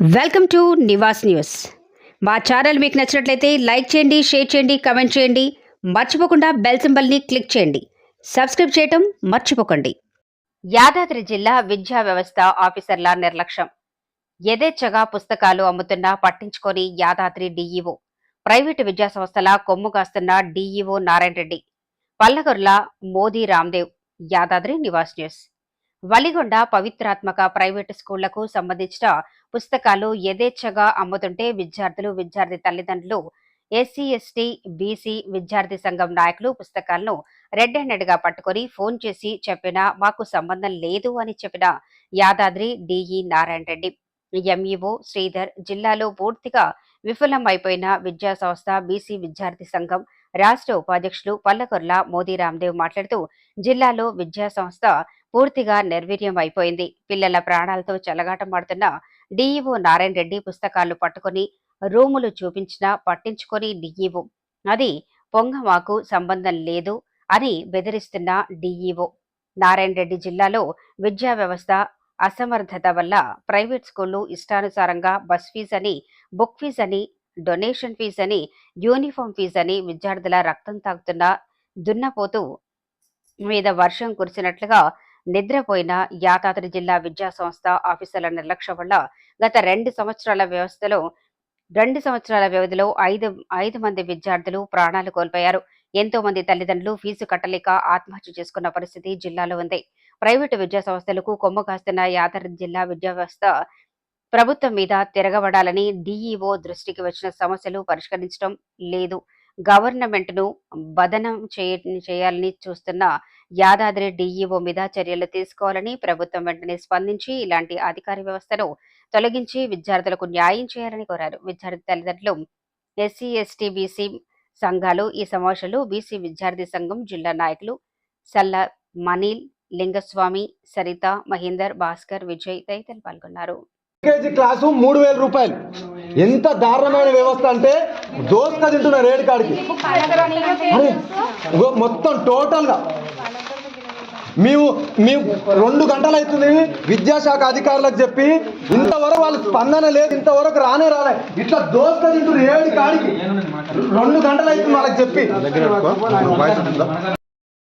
Welcome to Nivas news. మా channel మీకు నచ్చినట్లయితే లైక్ చేయండి షేర్ చేయండి కమెంట్ చేయండి. మర్చిపోకుండా బెల్ సింబల్ని క్లిక్ చేయండి. సబ్స్క్రైబ్ చేయటం మర్చిపోకండి. యాదాద్రి జిల్లా విద్యా వ్యవస్థ ఆఫీసర్ల నిర్లక్ష్యం. యథేచ్ఛగా పుస్తకాలు అమ్ముతున్నా పట్టించుకొని యాదాద్రి డీఈఓ. ప్రైవేటు విద్యా సంస్థల కొమ్ము కాస్తున్న డీఈఓ నారాయణ రెడ్డి పల్లగొర్ల మోదీ రామ్దేవ్. యాదాద్రి నివాస్ న్యూస్. వలిగొండ పవిత్రాత్మక ప్రైవేటు స్కూళ్ళకు సంబంధించిన పుస్తకాలు యథేచ్ఛగా అమ్ముతుంటే విద్యార్థులు విద్యార్థి తల్లిదండ్రులు ఎస్సీ ఎస్టీ బీసీ విద్యార్థి సంఘం నాయకులు పుస్తకాలను రెడ్ హ్యాండెడ్గా పట్టుకొని ఫోన్ చేసి చెప్పినా మాకు సంబంధం లేదు అని చెప్పిన యాదాద్రి డిఈ నారాయణ రెడ్డి ఎంఈఓ శ్రీధర్ జిల్లాలో పూర్తిగా విఫలం అయిపోయిన విద్యా సంస్థ బీసీ విద్యార్థి సంఘం రాష్ట్ర ఉపాధ్యక్షులు పల్లకొర్ల మోదీ రామ్దేవ్ మాట్లాడుతూ జిల్లాలో విద్యా సంస్థ పూర్తిగా నిర్వీర్యం అయిపోయింది పిల్లల ప్రాణాలతో చెలగాటమాడుతున్న డీఈఓ నారాయణ రెడ్డి పుస్తకాలు పట్టుకుని రూములు చూపించినా పట్టించుకొని డీఈఓ. అది పొంగమాకు సంబంధం లేదు అని బెదిరిస్తున్న డీఈఓ. నారాయణ రెడ్డి జిల్లాలో విద్యా వ్యవస్థ అసమర్థత వల్ల ప్రైవేట్ స్కూళ్ళు ఇష్టానుసారంగా బస్ ఫీజు అని బుక్ ఫీజు అని డొనేషన్ ఫీజు అని యూనిఫామ్ ఫీజు అని విద్యార్థుల రక్తం తాగుతున్న దున్నపోతూ మీద వర్షం కురిసినట్లుగా నిద్రపోయిన యాదాద్రి జిల్లా విద్యా సంస్థ ఆఫీసర్ల నిర్లక్ష్యం వల్ల గత రెండు సంవత్సరాల వ్యవస్థలో రెండు సంవత్సరాల వ్యవధిలో ఐదు ఐదు మంది విద్యార్థులు ప్రాణాలు కోల్పోయారు. ఎంతో మంది తల్లిదండ్రులు ఫీజు కట్టలేక ఆత్మహత్య చేసుకున్న పరిస్థితి జిల్లాలో ఉంది. ప్రైవేటు విద్యా సంస్థలకు కొమ్ము కాస్తున్న యాదాద్రి జిల్లా విద్యా వ్యవస్థ ప్రభుత్వం మీద తిరగబడాలని డీఈఓ దృష్టికి వచ్చిన సమస్యలు పరిష్కరించడం లేదు. గవర్నమెంట్ను బదనం చేయ- చేయాలని చూస్తున్న యాదాద్రి డీఈఓ మీద చర్యలు తీసుకోవాలని ప్రభుత్వం వెంటనే స్పందించి ఇలాంటి అధికార వ్యవస్థను తొలగించి విద్యార్థులకు న్యాయం చేయాలని కోరారు. విద్యార్థి తల్లిదండ్రులు ఎస్సీ ఎస్టీ బీసీ సంఘాలు ఈ సమావేశంలో బీసీ విద్యార్థి సంఘం జిల్లా నాయకులు సల్ల మనీల్ లింగస్వామి సరిత మహేందర్ భాస్కర్ విజయ్ తదితరులు పాల్గొన్నారు. కేజీ క్లాసు మూడు వేల రూపాయలు. ఎంత దారుణమైన వ్యవస్థ అంటే దోసుక తింటున్న రేటు కాడికి. మొత్తం టోటల్గా. మేము మేము రెండు గంటలు అవుతుంది. విద్యాశాఖ అధికారులకు చెప్పి ఇంతవరకు వాళ్ళ స్పందన లేదు ఇంతవరకు రానే రాలే. ఇట్లా దోస్త తింటున్న ఏడు కాడికి. రెండు గంటలు అవుతుంది వాళ్ళకి చెప్పి.